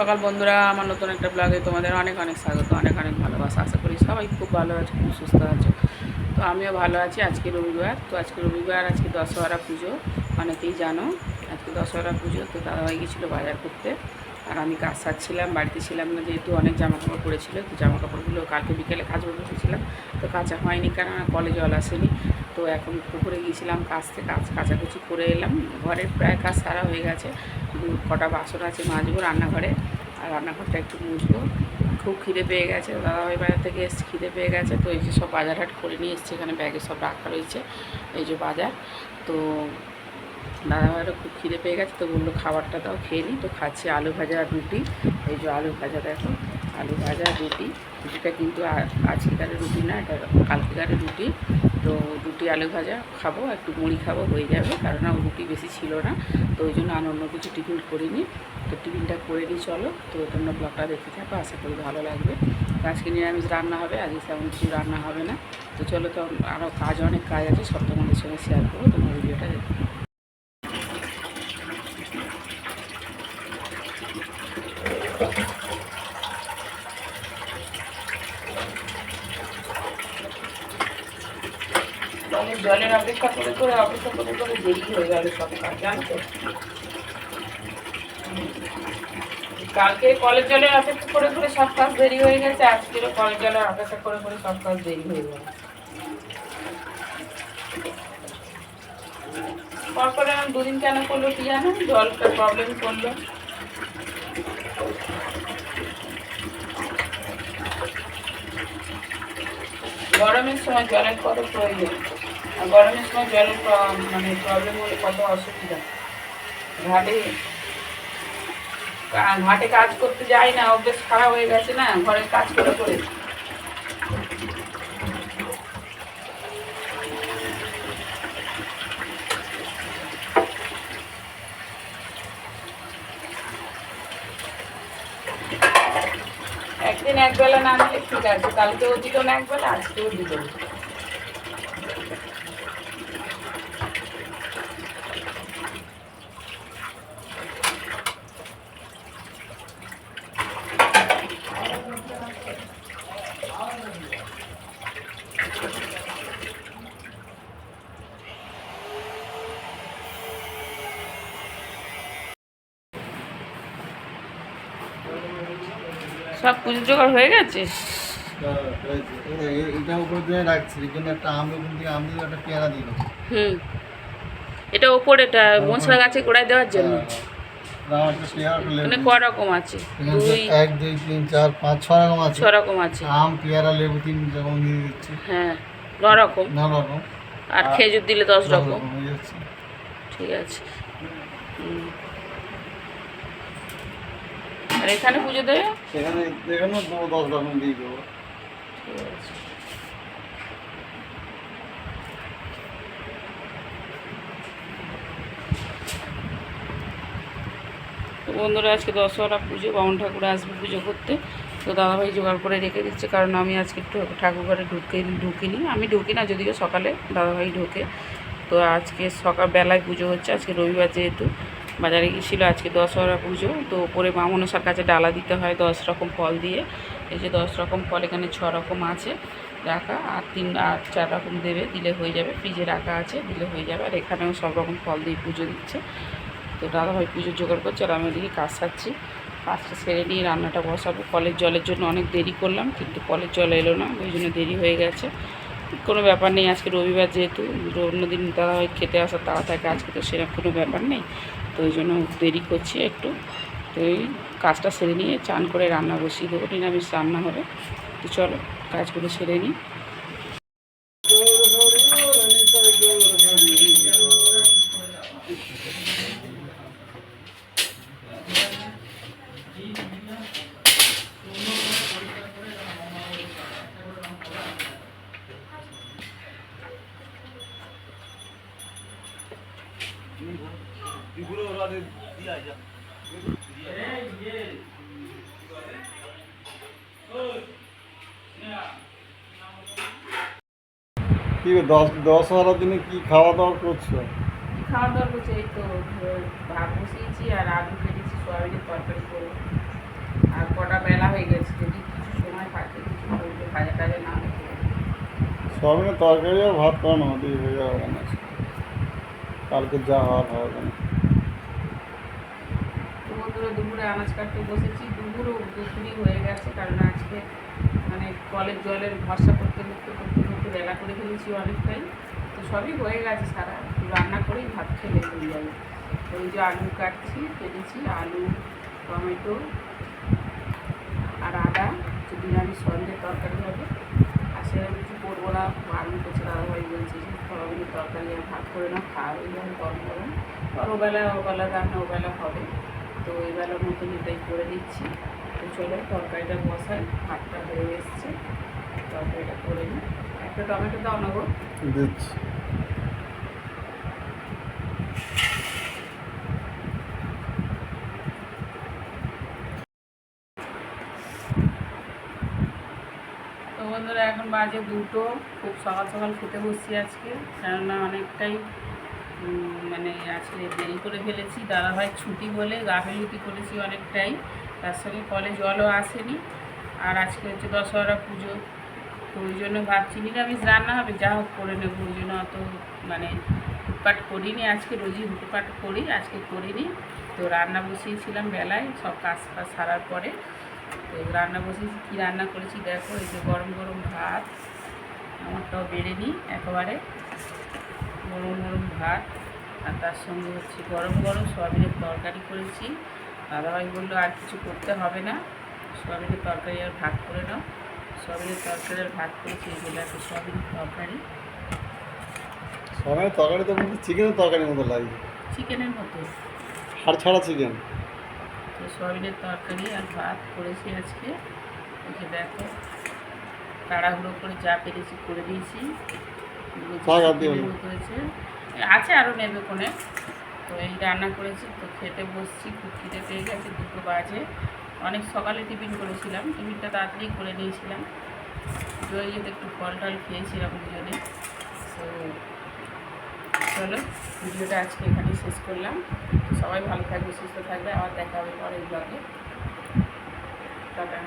সকাল বন্ধুরা, আমার নতুন একটা ব্লগে তোমাদের অনেক অনেক স্বাগত, অনেক অনেক ভালোবাসা। আশা করি সবাই খুব ভালো আছে, খুব সুস্থ আছে। তো আমিও ভালো আছি আজকে রবিবার। তো আজকে রবিবার, আজকে দশহরা পুজো, অনেকেই জানো, আজকে দশহরা পুজো, তো দাদাভাই গেছিল বাজার করতে। আর আমি কাজ সারছিলাম, বাড়িতে ছিলাম না, যেহেতু অনেক জামা কাপড় পড়েছিল, তো জামা কাপড়গুলো কালকে বিকেলে কাজ বসেছিলাম, তো কাঁচা হয়নি কেননা কলে জল আসেনি। তো এখন পুকুরে গিয়েছিলাম কাচতে কাজ কাচাকুচি করে এলাম। ঘরের প্রায় কাজ সারা হয়ে গেছে। কটা বাসন আছে মাজবো রান্নাঘরে। আর রান্নাঘরটা একটু মুছবো। খুব খিদে পেয়ে গেছে। দাদাভাই বাজার থেকে এসে খিদে পেয়ে গেছে। তো এই যে সব বাজার হাট করে নিয়ে এসছে, এখানে ব্যাগে সব রাখা রয়েছে। এই যে বাজার। তো দাদাভাইয়েরও খুব খিদে পেয়ে গেছে। তো বলল খাবারটা দাও, খেয়ে নিই তো খাচ্ছি আলু ভাজা আর রুটি। এই যে আলু ভাজা দেখো। আলু ভাজা, রুটি। রুটিটা কিন্তু আজকেকারের রুটি না, এটা কালকেকারের রুটি। তো রুটি আলু ভাজা খাব, একটু মুড়ি খাব, হয়ে যাবে, কারণ আমার রুটি বেশি ছিল না। তো ওই জন্য আর অন্য কিছু টিফিন করিনি। তো টিফিনটা করে নিই, চলো। তো তোমরা ব্লগটা দেখতে থাকো, আশা করি ভালো লাগবে। আজকে নিরামিষ রান্না হবে, আজকে তেমন কিছু রান্না হবে না। তো চলো তো আরও কাজ, অনেক কাজ আছে, সব তোমাদের সঙ্গে শেয়ার করব। তোমরা ভিডিওটা দেখো। জলের অপেক্ষা করে করে অপেক্ষা করে করে দেরি হয়ে গেল সব কাজ, জানতো? কালকে কলের জলের অপেক্ষা করে করে সব কাজ দেরি হয়ে গেছে, আজকেরও কলের জলের অপেক্ষা করে করে সব কাজ দেরি হয়ে গেল। পর করে আমার দুদিন কেন করল কি জানো? জলটা প্রবলেম করল। গরমের সময় জলের কত প্রয়োজন? গরমের সময় জলের মানে প্রবলেম হলে কত অসুবিধা। ঘাটে ঘাটে কাজ করতে যাই না, অভ্যেস খারাপ হয়ে গেছে না ঘরের কাজ করে করে। একদিন একবেলা না দিলে ঠিক আছে, কালকেও দিল না একবেলা, আজকেও দিল সব পুজো জোগাড় হয়ে গেছে? এটা উপর দিয়ে রাখছি একটা আম একটা পেয়ারা দিল হুম। এটা ওপরেটা মশলা গাছে গোড়ায় দেওয়ার জন্য? পেয়ারা একটা মানে ক রকম আছে? দুই এক দুই তিন চার পাঁচ ছ রকম আছে। ছ রকম আছে। আম পেয়ারা লেবু তিন রকম দিয়ে দিচ্ছি। হ্যাঁ ন রকম। ন রকম। আর খেজুর দিলে দশ রকম। হয়ে ঠিক আছে। আর এখানে পুজো দেবে? সেখানে এখানেও দেবো দশ রকম দিয়ে দেবো। বন্ধুরা আজকে দশহরা পুজো বামন ঠাকুর আসবে পুজো করতে। তো দাদাভাই জোগাড় করে রেখে দিচ্ছে কারণ আমি আজকে একটু ঠাকুর ঘরে ঢুকে ঢুকিনি। আমি ঢুকি না যদিও সকালে দাদাভাই ঢোকে। তো আজকে সকাল বেলায় পুজো হচ্ছে আজকে রবিবার যেহেতু। বাজারে গিয়েছিল, আজকে দশহরা পুজো, তো ওপরে মা মনসার কাছে ডালা দিতে হয় দশ রকম ফল দিয়ে। এই যে দশ রকম ফল, এখানে ছ রকম আছে রাখা, আর তিন, আর চার রকম দেবে, দিলে হয়ে যাবে, ফ্রিজে রাখা আছে, দিলে হয়ে যাবে, আর এখানেও সব রকম ফল দিয়ে পুজো দিচ্ছে। তো দাদাভাই পুজো জোগাড় করছে, আর আমি ওদিকে কাজ সারছি। কাজটা সেরে নিয়ে রান্নাটা বসাবো। কলের জলের জন্য অনেক দেরি করলাম, কিন্তু কলের জল এলো না, ওই জন্য দেরি হয়ে গেছে। কোনো ব্যাপার নেই, আজকে রবিবার যেহেতু অন্যদিন হয় খেতে আসার তারা থাকে, আজকে তো সেরকম কোনো ব্যাপার নেই, তো ওই জন্য দেরি করছি একটু। তো এই কাজটা সেরে নিয়ে চান করে রান্না বসিয়ে দেবো, নিরামিষ রান্না হবে। তো চলো, কাজগুলো সেরে নিই। কি দশ দশ বারো দিনে কি খাওয়া দাওয়া করছ? খাওয়া দাওয়া করছি এই তো ভাত বসিয়েছি আর আলু কেটেছি তরকারি করব। আর কটা বেলা হয়ে গেছে যদি কিছু সময় থাকে কাজে কাজে না সয়াবিনের তরকারি আর ভাত খাওয়ানো হতেই হয়ে যাবে না। কালকে যা হওয়ার হবে না। দুপুরে আনাজ কাটতে বসেছি, দুপুরও দুপুরই হয়ে গেছে কারণ আজকে মানে কলের জলের ভরসা করতে করতে করতে করতে বেলা করে ফেলেছি অনেকটাই। তো সবই হয়ে গেছে সারা রান্না করেই ভাত খেলে হয়ে যাবে ওই যে আলু কাটছি, কেটেছি, আলু, টমেটো আর আদা, যে আমি সন্ধ্যের তরকারি হবে। আর সেরকম কিছু করব না আলু করছে দাদাভাই বলছে যে তরকারি আর ভাত করে না খাওয়া গরম গরম। আর ওবেলা ওবেলা রান্না, ওবেলা হবে। তো ওই বেলার মতন এটাই করে দিচ্ছি। তো চলো তরকারিটা বসাই ভাতটা হয়ে এসছে। তরকারিটা করে নিই। একটা টমেটো দাও না গো। দিচ্ছি। বন্ধুরা এখন বাজে দুটো। খুব সকাল সকাল খেতে বসছি আজকে। কেননা অনেকটাই মানে আজকে দেরি করে ফেলেছি। দাদাভাই ছুটি বলে গাফেলুটি করেছি অনেকটাই। তার সঙ্গে কলে জলও আসেনি। আর আজকে হচ্ছে দশহরা পুজো। তো ওই জন্য ভাবছি নিরামিষ রান্না হবে। যা হোক করে নেব। ওই জন্য অত মানে হুটপাট করিনি। আজকে রোজই হুটপাট করি, আজকে করিনি। তো রান্না বসিয়েছিলাম বেলায়। সব কাজ ফাজ সারার পরে তো রান্না বসিয়েছি। কী রান্না করেছি দেখো? এই যে গরম গরম ভাত। আমারটাও বেড়ে নিই একেবারে। গরম গরম ভাত আর তার সঙ্গে হচ্ছে গরম গরম সোয়াবিনের তরকারি করেছি। দাদাভাই বলল আর কিছু করতে হবে না। সয়াবিনের তরকারি আর ভাত করে নাও। সোয়াবিনের তরকারি আর ভাত করেছি এগুলো একটা সয়াবিনের তরকারি। সয়াবিনের তরকারি তো চিকেনের তরকারির মতো লাগে। চিকেনের মতো। হাড় ছাড়া চিকেন তো সোয়াবিনের তরকারি আর ভাত করেছি আজকে। যে দেখো তাড়াহুড়ো করে যা পেরেছি করে দিয়েছি। আছে আরও নেবে কোনে তো এই রান্না করেছি তো খেতে বসছি খুব খিদে পেয়ে গেছে দুটো বাজে। অনেক সকালে টিফিন করেছিলাম টিফিনটা তাড়াতাড়ি করে নিয়েছিলাম। জয় যেতে একটু ফল টল খেয়েছিলাম দুজনে। তো চলো ভিডিওটা আজকে এখানেই শেষ করলাম। সবাই ভালো থাকবে সুস্থ থাকবে। আবার দেখা হবে পরের ব্লগে টাটা।